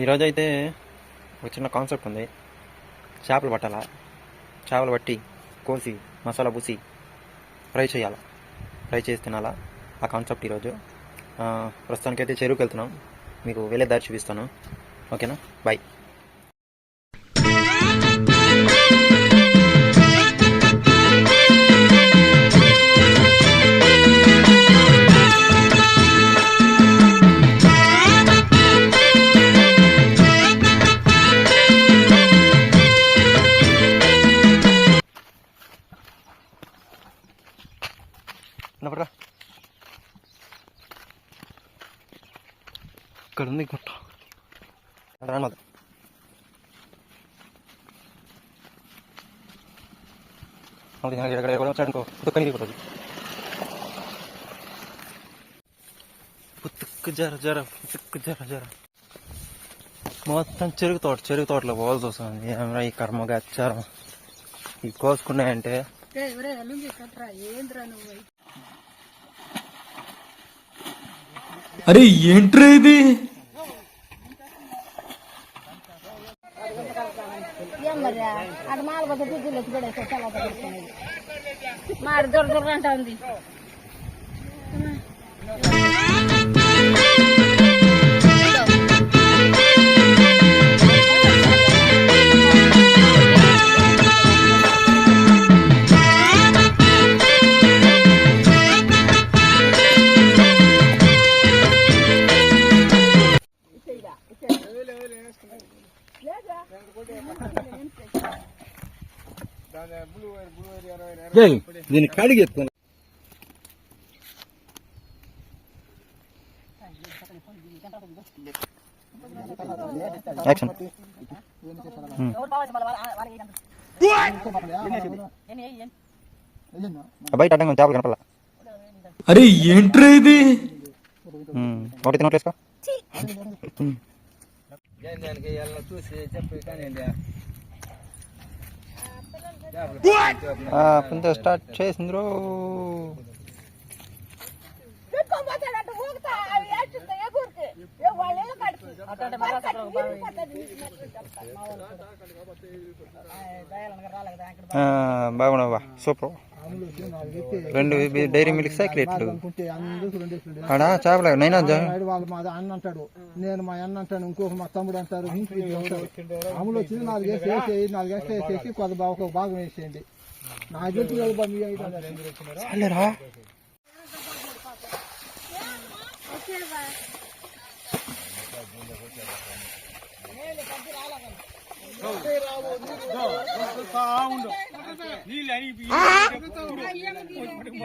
ఈరోజు అయితే ఒక చిన్న కాన్సెప్ట్ ఉంది. చేపలు పట్టాలా చేపలు పట్టి కోసి మసాలా పూసి ఫ్రై చేయాలా? ఫ్రై చేసి తినాలా? ఆ కాన్సెప్ట్ ఈరోజు. ప్రస్తుతానికైతే చెరువుకి వెళ్తున్నాం. మీకు వెళ్ళే దారి చూపిస్తాను. ఓకేనా? బాయ్ జర మొత్తం చెరుకు తోట చెరుకు తోటలో పోవాల్సి వస్తుంది. ఏమరా ఈ కర్మగా వచ్చారు ఈ కోసుకున్నాయంటే. అరే ఏంట్రా ఇది? మాడి దొర దొర అంటా ఉంది దీన్ని కాడికి యాక్షన్ బయట అడ్డంగా చేపలు కనపడాల. అరే ఏంట్రా ఇది? ఒకటి తినట్లేసుకో હા પંદર સ્ટાર્ટ છે સુંદરો రో బాగున్నావా? సూపర్. రెండు డైరీ మిల్క్ సైక్లెట్లు ఆడా చేపలు నైనా అన్న అంటాడు నేను మా అన్న అంటాను ఇంకొక మా తమ్ముడు అంటారు అమలు వచ్చింది నాలుగు వేసి వేసేయి నాలుగు వేసి వేసేసి కొద్ది బాగా ఒక భాగం వేసేయండి. నా గెలుపు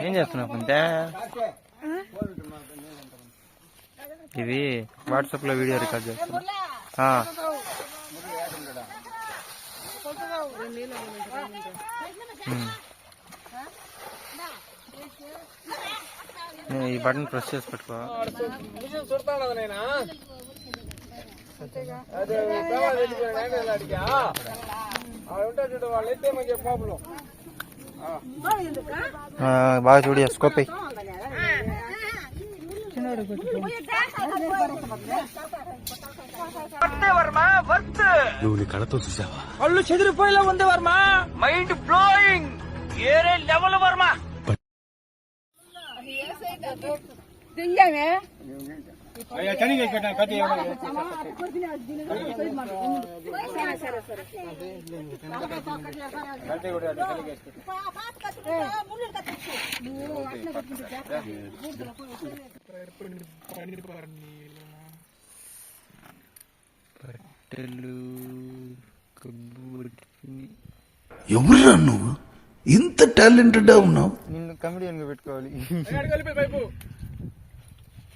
ఏం చేస్తున్నావు కొంతే? ఇది వాట్సాప్లో వీడియో రికార్డ్ చేస్తున్నా. ఆ. ఉమ్. నువ్వు ఈ బటన్ ప్రెస్ చేసి పెట్టుకో. బాగా చూడు స్కోప్ అయ్యి కళ్ళు చెదిరిపోయేలా ఉంది వర్మ మైండ్ బ్లోయింగ్ ఏరే లెవెల్ వర్మ పట్టెలు కబూర్ని ఎవరురా నువ్వు? ఇంత టాలెంటెడ్ ఉన్నావు? నిన్ను కమెడియన్గా పెట్టుకోవాలి.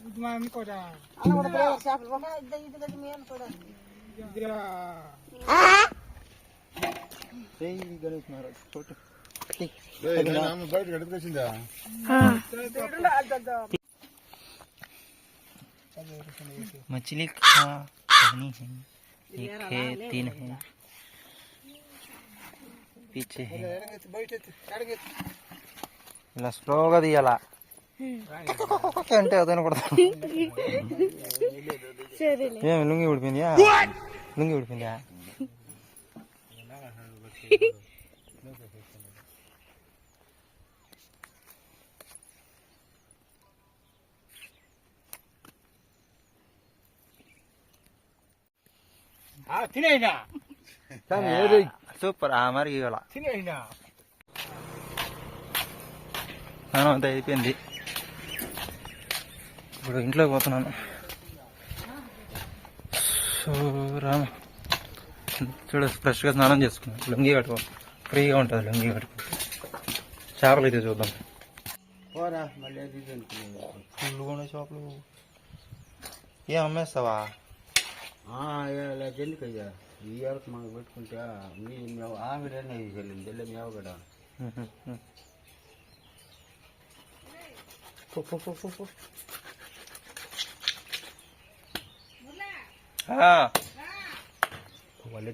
ఇది మనం కూడా బయట గడిపించిందా मछली का पानी है एक है तीन है पीछे है लस्टोगा दिया అంటే అదన కొడతా ఏం లుంగి ఊడిపోయిందా లుంగి ఊడిపోయిందా తినేనా సూపర్ ఆ మరి ఇవాళ తినేనా స్నానం అంతా అయిపోయింది ఇప్పుడు ఇంట్లోకి పోతున్నాను. సో రామ చూడ ఫ్రెష్గా స్నానం చేసుకున్నాను లుంగి కట్టుకో. ఫ్రీగా ఉంటుంది లుంగి కట్టుకో చేపలు అయితే చూద్దాం. ఫుల్ కూడా చేపలు. ఏం అమ్మేస్తావా? ఎందుకయ్యా ఈ వరకు మాకు పెట్టుకుంటే మీ మేము ఆవిడనే వెళ్ళింది వెళ్ళి మేము కూడా పో, పో, పో, పో, పో. ఆ. వాళ్ళు